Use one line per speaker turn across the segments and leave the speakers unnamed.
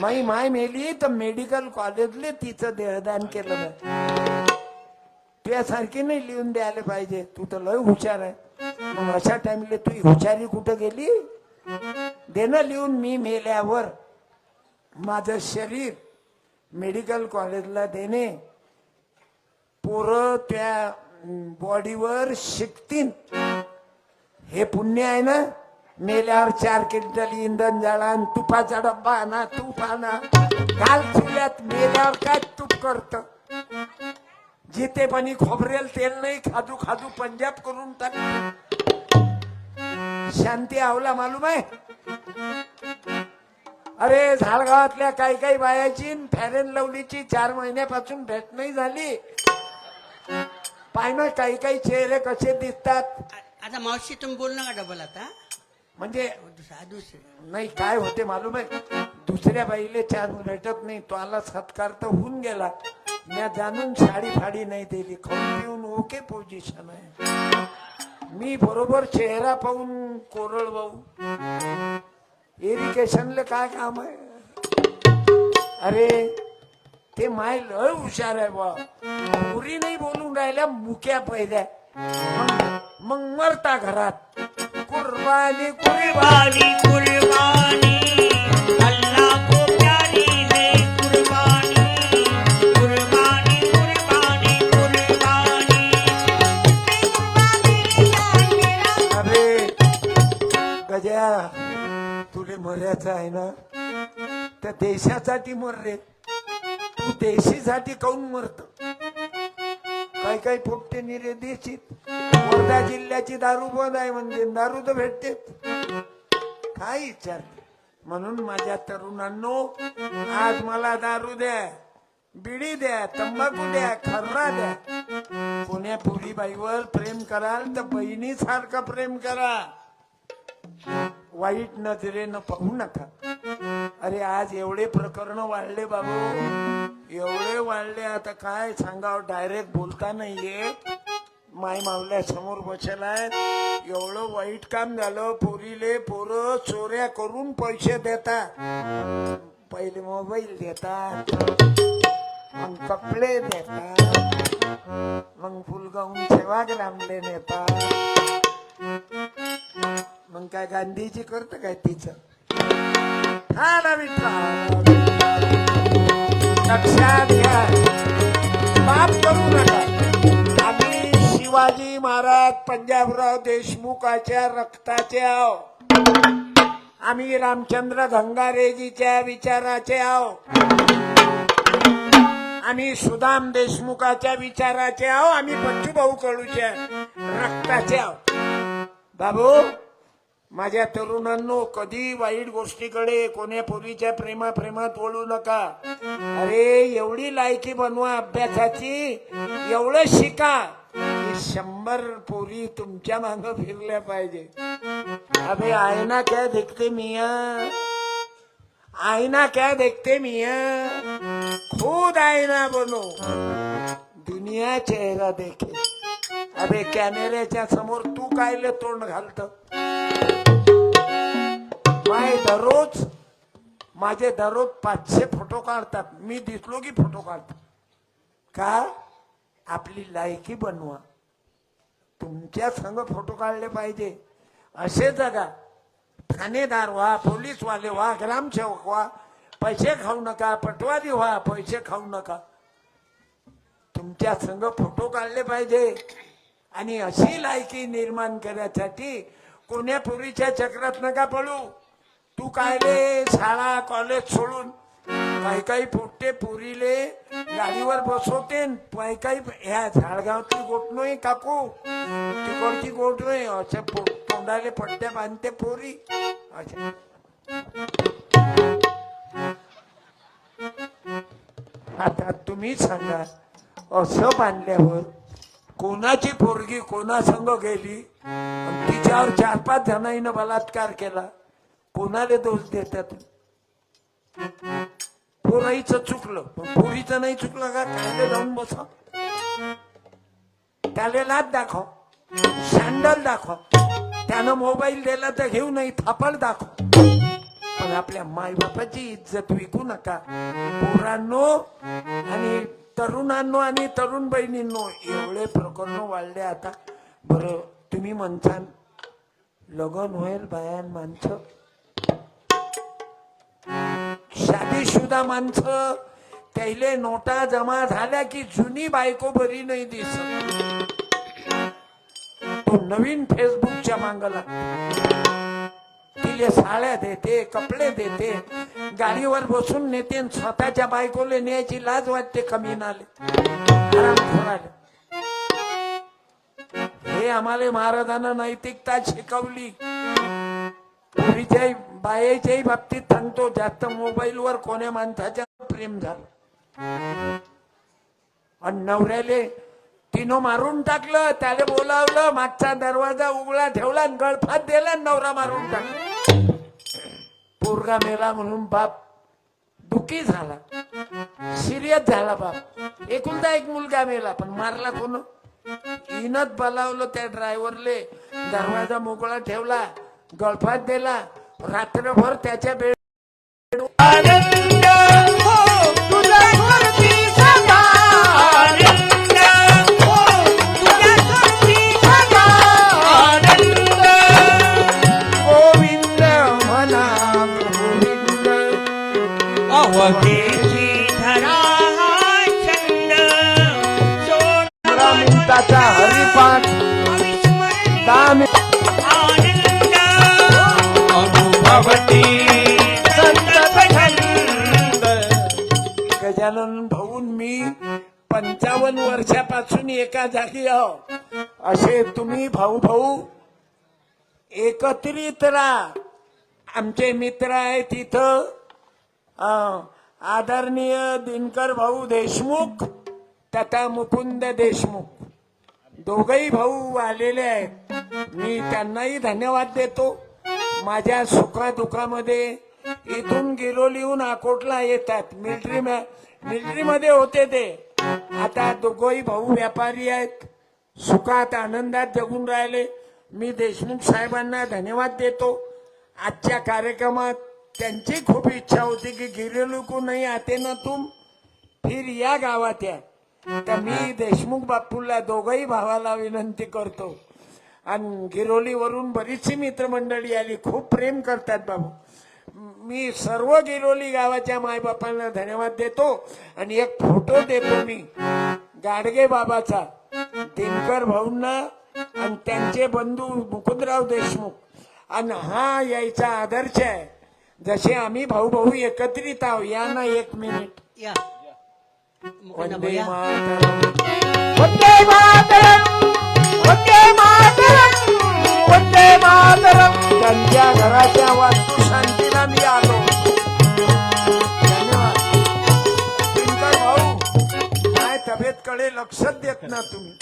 My my मेली तर medical कॉलेजले तिचं देहदान केलं त्यासारखी तुझ्यासारखी नाही लिहून द्यायला पाहिजे. तू तर लय हुशार आहे. मग अशा टाइमले तू हुशारी कुठं गेली? दे ना लिहून मी मेल्यावर. माझं शरीर मेडिकल कॉलेजला देणे. पोरं त्या बॉडीवर शिकतील हे पुण्य आहे ना? मेल्यावर चार क्विंटल इंधन जाळा आणि तुपाचा डब्बा आणा तूप आणा. काल चुल्यात मेल्यावर काय तूप करत? जिथे पाणी खोबरेल तेल नाही खाजू खाजू पंजाब करून टाक. शांती आवला मालूम आहे? अरे झाडगावातल्या काही काही बायाची फॅरेन लवलीची चार महिन्यापासून भेट नाही झाली. पाय ना काही काही चेहरे कसे दिसतात?
आता मावशी तुम्ही बोल का डबल आता?
म्हणजे
साधू
नाही काय होते मालूम आहे? दुसऱ्या बाईले चान भेटत नाही तो आला सत्कार तर होऊन गेला. मी जाणून साडी फाडी नाही दिली खाऊन पिऊन ओके पोझिशन आहे. मी बरोबर चेहरा पाहून कोरळ भाऊ. इरिगेशनले काय काम आहे? अरे ते माय लय हुशार आहे बा पुरी नाही बोलून राहिल्या मुक्या पहिल्या. मग मरता घरात. कुर्बानी कुर्बानी
कुर्बानी. अल्लाह को प्यारी दे कुर्बानी. कुर्बानी कुर्बानी कुर्बानी.
अरे गजा तुले मरायचं आहे ना? त्या देशासाठी मर रे. तू देशीसाठी काऊन मरत? काय काय पोपटे निरे देशीत? वर्धा जिल्ह्याची दारू बंद आहे म्हणजे दारू तर भेटते. काय विचार? म्हणून माझ्या तरुणांनो आज मला दारू द्या बिडी द्या तंबाखू द्या खर्रा द्या. कोण्या पुरी बाईवर प्रेम कराल तर बहिणीसारखं प्रेम करा. वाईट नजरेनं पाहू नका. अरे आज एवढे प्रकरण वाढले बाबू. एवढे वाढले आता काय सांगाव? डायरेक्ट बोलता नाहीये. माय मावल्या समोर बसलाय एवढं वाईट काम झालं पोरीले पोरं चोऱ्या करून पैसे देतात. पहिले मोबाईल देता मग कपडे देता मग फुलगाऊन सेवाग्रामले नेतात. मग काय गांधीजी करत काय तिचं? हा ना लक्षात घ्या. पाप करू नका. शिवाजी महाराज पंजाबराव देशमुखाच्या रक्ताचे आहो. आम्ही रामचंद्र धंगारेजीच्या विचाराचे आहो. आम्ही सुदाम देशमुखाच्या विचाराचे आहो. आम्ही बच्चूभाऊ कडूच्या रक्ताचे आहो. बाबू माझ्या तरुणांनो कधी वाईट गोष्टीकडे कोण्या पोरीच्या प्रेमा प्रेमात वळू नका. अरे एवढी लायकी बनवा अभ्यासाची. एवढं शिका. शंभर पोरी तुमच्या माग फिरल्या पाहिजे. अभे आयना क्या देखते मिया? आईना क्या देखते मिया? खुद आईना बनो. दुनिया चेहरा देखे. अबे कॅमेऱ्याच्या समोर तू कायले तोंड घालत? माय दररोज माझे दररोज पाचशे फोटो काढतात. मी दिसलो की फोटो काढतो. का? आपली लायकी बनवा. तुमच्या संग फोटो काढले पाहिजे. असे जगा. ठाणेदार व्हा पोलीसवाले व्हा ग्रामसेवक व्हा. पैसे खाऊ नका पटवारी व्हा पैसे खाऊ नका. तुमच्या संग फोटो काढले पाहिजे. आणि अशी लायकी निर्माण करण्यासाठी कोण्या पुरीच्या चक्रात नका पडू. तू काय रे शाळा कॉलेज सोडून काही काही फुटते पुरीले गाडीवर बसवते काही काही ह्या झाडगावची गोट नाही काकू. तिकडची गोट नाही. असे तोंडाले पट्ट्या बांधते पोरी. असे. आता तुम्ही सांगा असं बांधल्यावर कोणाची पोरगी कोणासंग गेली? तिच्यावर चार पाच जणांनी बलात्कार केला. कोणाला दोष देतात? पोराईचं चुकलं पण पोरीचं नाही चुकलं का? कायदे जाऊन बसा. त्याला लाद दाखव. सँडल दाखव. त्यानं मोबाईल दिला तर घेऊ नाही थापड दाखव. पण पण आपल्या मायबापाची इज्जत विकू नका. पोरांनो आणि तरुणांनो आणि तरुण बहिणींनो एवढे प्रकरण वाढले आता. बरं तुम्ही म्हणसान लगन होईल बायान माणसं. शादीशुदा माणसं त्याले नोटा जमा झाल्या की जुनी बायको बरी नाही दिसत. तो नवीन फेसबुकच्या मांगला. तिले साड्या देते कपडे देते गाडीवर बसून नेते आणि स्वतःच्या बायकोले न्यायची लाज वाटते कमी नाले हे आम्हाला महाराजांना नैतिकता शिकवली. पूर्वीच्याही बायाच्याही बाबतीत सांगतो जास्त मोबाईलवर कोण्या माणसाच्या प्रेम झालं. आणि नवऱ्याले तिनं मारून टाकलं त्याला बोलावलं मागचा दरवाजा उघडा ठेवला आणि गळफात दिला नवरा मारून टाकला. पोरगा मेला म्हणून बाप दुखी झाला. सिरियस झाला बाप. एकुलता एक मुलगा मेला पण मारला कोण? इनच बोलावलं त्या ड्रायव्हरले दरवाजा मोकळा ठेवला. गळफात दिला. रात्रभर त्याच्या बेड
आनंद
गजानन भाऊन मी पंचावन्न वर्षापासून एका जागी आहो. असे तुम्ही भाऊ भाऊ एकत्रित राहा. आमचे मित्र आहेत तिथं. आदरणीय दिनकर भाऊ देशमुख तथा मुकुंद देशमुख. दोघही भाऊ आलेले आहेत. मी त्यांनाही धन्यवाद देतो. माझ्या सुखादुखामध्ये इथून गिरोलीहून अकोटला येतात. मिलिटरी मिलिटरीमध्ये होते ते. आता दोघही भाऊ व्यापारी आहेत. सुखात आनंदात जगून राहिले. मी देशमुख साहेबांना धन्यवाद देतो. आजच्या कार्यक्रमात त्यांची खूप इच्छा होती की गिरेलो को नाही आते ना तुम फिर या गावात या. तर मी देशमुख बापूला दोघही भावाला विनंती करतो. आणि गिरोलीवरून बरीचशी मित्रमंडळी आली. खूप प्रेम करतात बाबू. मी सर्व गिरोली गावाच्या मायबापांना धन्यवाद देतो. आणि एक फोटो देतो मी. गाडगे बाबाचा दिनकर भाऊंना आणि त्यांचे बंधू मुकुंदराव देशमुख. आणि हा यायचा आदर्श आहे. जसे आम्ही भाऊ भाऊ एकत्रित आहो या ना एक मिनिट.
या. मुकुंद
वंदे
भैया
मातरम. वंदे मातरम. वंदे मातरम. वंदे मातरम. त्यांच्या घराच्या वास्तू शांतीला मी आलो. धन्यवाद. दिनकर भाऊ माय तब्येतकडे लक्षच देत ना तुम्ही.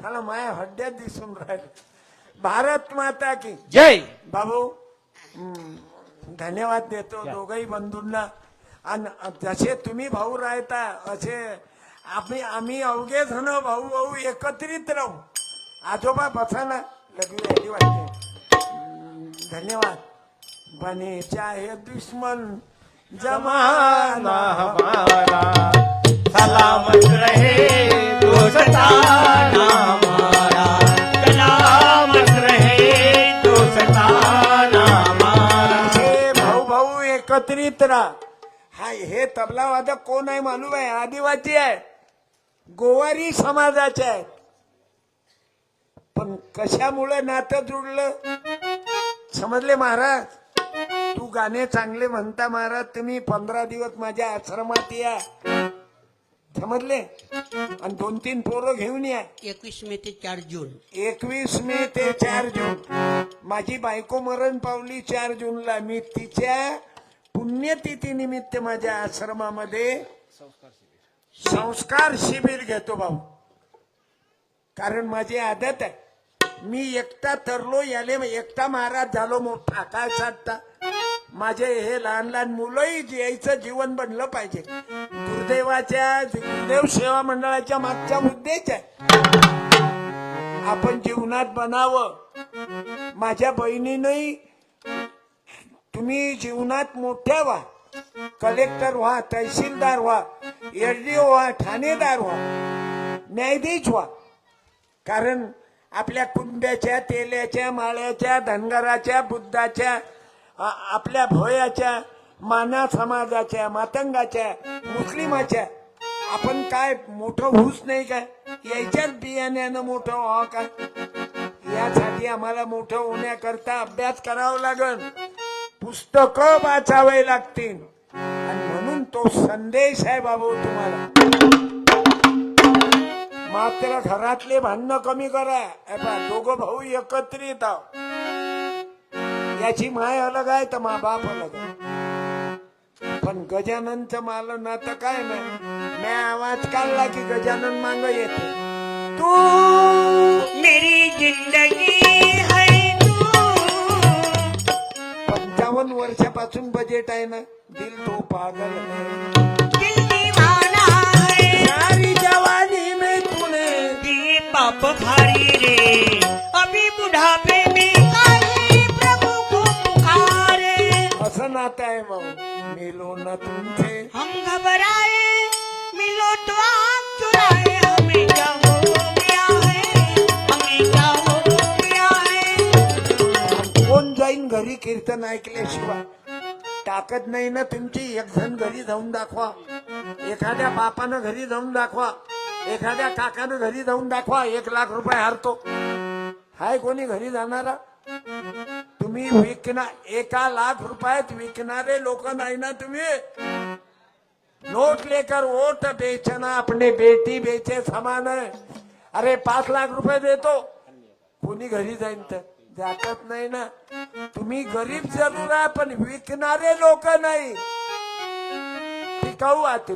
मला माया हड्ड्यात दिसून राहिले. भारत माता की.
जय.
बाबू धन्यवाद देतो दोघही बंधूंना. आणि जसे तुम्ही भाऊ राहता असे आम्ही आम्ही अवघे जण भाऊ भाऊ एकत्रित राहू. आजोबा बसा ना लगी वाटते. धन्यवाद. बने चाहे दुश्मन जमाना
हमारा सलामत रहे हमारा सलामत रहे
हे भाऊ भाऊ एकत्रित राहा. हा हे तबला वादक कोण आहे मालूम आहे? आदिवासी आहे. गोवारी समाजाचे आहेत. पण कशामुळे नातं जुडलं? समजले महाराज? तू गाणे चांगले म्हणता महाराज तुम्ही पंधरा दिवस माझ्या आश्रमात या. समजले? आणि दोन तीन पोरं घेऊन या.
एकवीस मे ते चार जून.
एकवीस मे ते चार जून. माझी बायको मरण पावली चार जूनला. मी तिच्या पुण्यतिथी निमित्त माझ्या आश्रमामध्ये संस्कार शिबिर घेतो भाऊ. कारण माझी आदत आहे. मी एकटा तरलो याले एकटा महाराज झालो मोठा काय साधता. माझे हे लहान लहान मुलंही यायचं जीवन बनलं पाहिजे. गुरुदेवाच्या गुरुदेव सेवा मंडळाच्या मागचा उद्देश आहे. आपण जीवनात बनावं. माझ्या बहिणीनंही तुम्ही जीवनात मोठ्या व्हा. कलेक्टर व्हा तहसीलदार व्हा एसडीओ व्हा ठाणेदार व्हा. न्यायाधीश व्हा. कारण आपल्या कुंड्याच्या तेल्याच्या माळ्याच्या धनगराच्या बुद्धाच्या आपल्या भोयाच्या माना समाजाच्या मातंगाच्या मुस्लिमाच्या आपण काय मोठं होऊच नाही काय? याच्याच बियाण्यानं मोठं व्हावं काय यासाठी आम्हाला मोठं होण्याकरता अभ्यास करावा लागल. पुस्तकं वाचावे लागतील. आणि म्हणून तो संदेश आहे बाबू तुम्हाला. मात्र घरातले भांडणं कमी करा. दोघं भाऊ एकत्रित आहोत याची माय अलग आहे तर मा बाप अलग आहे. पण गजाननचं माल नातं काय नाही? मी आवाज काढला की गजानन मांग येते. तू
मेरी जिंदगी है तू.
पंचावन्न वर्षापासून बजेट आहे ना दिल तो पागल है
दिल दीवाना है.
सारी जवानी में तूने
ये पाप भारी रे. अभी बुढ़ापे में
असं नातं आहे मग मेलो ना तुमचे
हम घबराए मिलो तो आम चुराए हमें क्या हो गया है हमें क्या हो। गया है
कोण जाईन घरी कीर्तन ऐकल्याशिवाय ताकद नाही ना तुमची एक जण घरी जाऊन दाखवा. एखाद्या बापानं घरी जाऊन दाखवा. एखाद्या काकानं घरी जाऊन दाखवा एक लाख रुपये हारतो. हाय कोणी घरी जाणारा? तुम्ही विकणार एका लाख रुपयात विकणारे लोक नाही ना तुम्ही? नोट लेकर वोट बेचना अपने बेटी बेचे समान है अरे पाच लाख रुपये देतो. कोणी घरी जाईन तर? जातात नाही ना. तुम्ही गरीब जरूर आहे पण विकणारे लोक नाही. टिकाऊ आहात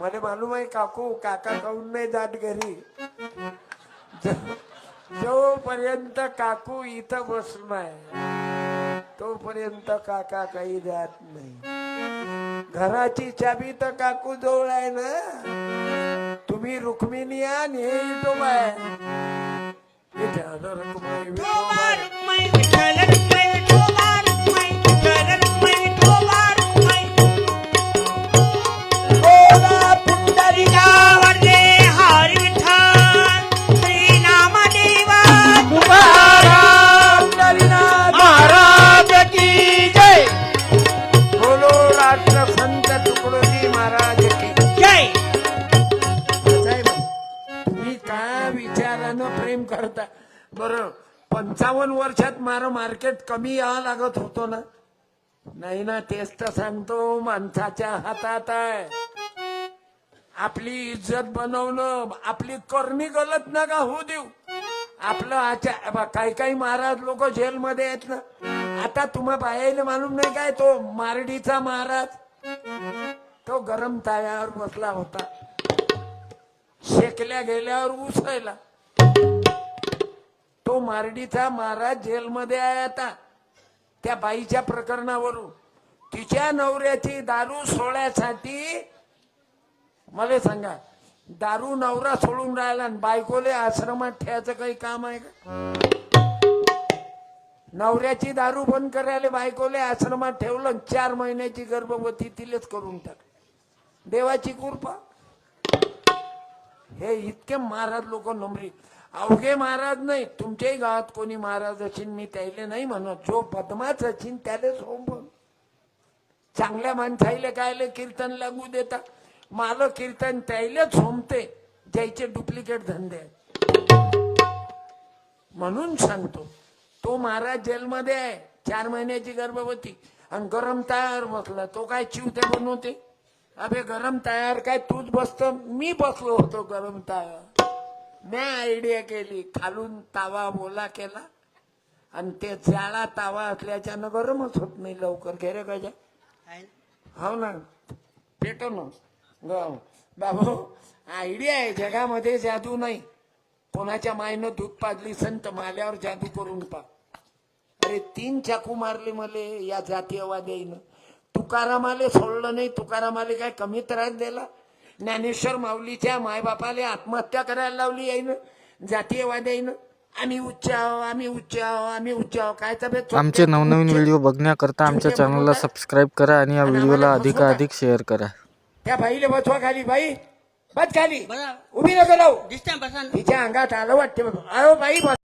मला मालूम आहे काकू काका काऊन नाही जात घरी? जोपर्यंत काकू इथं बसून आहे तोपर्यंत काका काही जात नाही. घराची चाबी तर काकू जवळ आहे ना? तुम्ही रुक्मिणी आणि हे विठोबा आहे. करता बरं पंचावन्न वर्षात मार मार्केट कमी यावं लागत होतो ना? नाही ना तेच तर सांगतो माणसाच्या हातात आहे. आपली इज्जत बनवणं आपली करणी गलत नका होऊ देऊ. आपलं आचार काही काही महाराज लोक जेलमध्ये आहेत ना? आता तुम्हा बाहेर मालूम नाही काय तो मारडीचा महाराज? तो गरम तायावर बसला होता. शेकल्या गेल्यावर उसळला. तो मारडीचा महाराज जेलमध्ये आहे आता. त्या बाईच्या प्रकरणावरून. तिच्या नवऱ्याची दारू सोडण्यासाठी मला सांगा दारू नवरा सोडून राहिला आणि बायकोले आश्रमात ठेवायचं काही काम आहे का? नवऱ्याची दारू बंद करायला बायकोले आश्रमात ठेवलं चार महिन्याची गर्भवती तिलेच करून टाक देवाची कृपा. हे इतके महाराज लोक नमरी अवघे महाराज नाही. तुमच्याही गावात कोणी महाराज असेल मी त्याले नाही म्हणत. जो बदमाच असेल त्याले सोबत चांगल्या माणसाईले कायले कीर्तन लागू देता. माल कीर्तन त्यालेच सोमते ज्याचे डुप्लिकेट धंदे आहेत. म्हणून सांगतो तो महाराज जेलमध्ये आहे चार महिन्याची गर्भवती. आणि गरम तयार बसला. तो काय चिवते बनवते? अबे गरम तयार काय? तूच बसत. मी बसलो होतो गरम तयार. मी आयडिया केली. खालून तावा बोला केला. आणि ते जाळा तावा असल्याच्यानं गरमच होत नाही लवकर. घे रे गजा. हो ना. पेटो ना. ग- बाबू आयडिया आहे. जगामध्ये जादू नाही. कोणाच्या मायनं दूध पाजली संत माल्यावर जादू करून पा. अरे तीन चाकू मारले मले या जातीयवाद्याईनं. तुकारामाले सोडलं नाही. तुकारामाले काय कमी त्रास दिला? ज्ञानेश्वर माऊलीच्या मायबापाले आत्महत्या करायला लावली याईनं जातीयवाद्याईनं आम्ही उच्च आहो आम्ही उच्च आहो आम्ही उच्च आहो काय तब्येत
आमचे नवनवीन व्हिडिओ बघण्याकरता आमच्या चॅनलला सबस्क्राईब करा आणि या व्हिडिओला अधिकाधिक शेअर करा.
त्या बाईला बसवा खाली बाई. बस खाली.
बसा.
उभी नको लावू
दिसतंय बसा.
तिच्या अंगात आलं वाटते बाबा. अहो बाई बस.